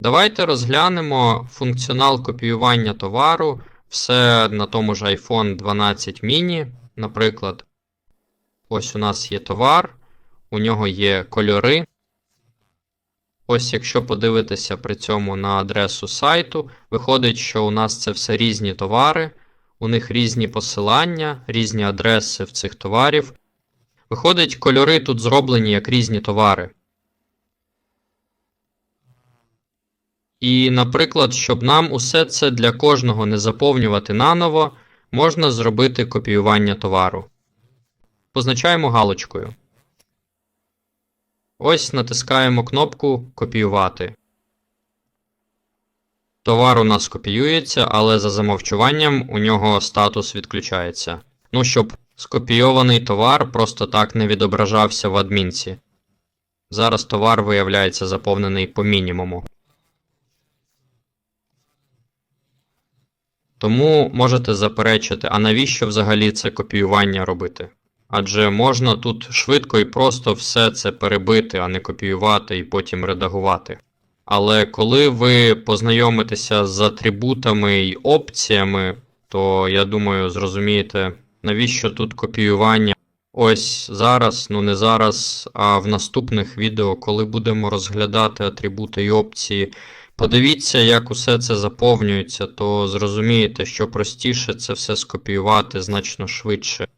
Давайте розглянемо функціонал копіювання товару. Все на тому ж iPhone 12 mini, наприклад. Ось у нас є товар, у нього є кольори. Ось якщо подивитися при цьому на адресу сайту, виходить, що у нас це все різні товари, у них різні посилання, різні адреси в цих товарів. Виходить, кольори тут зроблені як різні товари. І, наприклад, щоб нам усе це для кожного не заповнювати наново, можна зробити копіювання товару. Позначаємо галочкою. Ось натискаємо кнопку Копіювати. Товар у нас копіюється, але за замовчуванням у нього статус відключається. Ну, щоб скопійований товар просто так не відображався в адмінці. Зараз товар виявляється заповнений по мінімуму. Тому можете заперечити, а навіщо взагалі це копіювання робити? Адже можна тут швидко і просто все це перебити, а не копіювати і потім редагувати. Але коли ви познайомитеся з атрибутами і опціями, то я думаю, зрозумієте, навіщо тут копіювання. Ось зараз, ну не зараз, а в наступних відео, коли будемо розглядати атрибути і опції, подивіться, як усе це заповнюється, то зрозумієте, що простіше це все скопіювати значно швидше.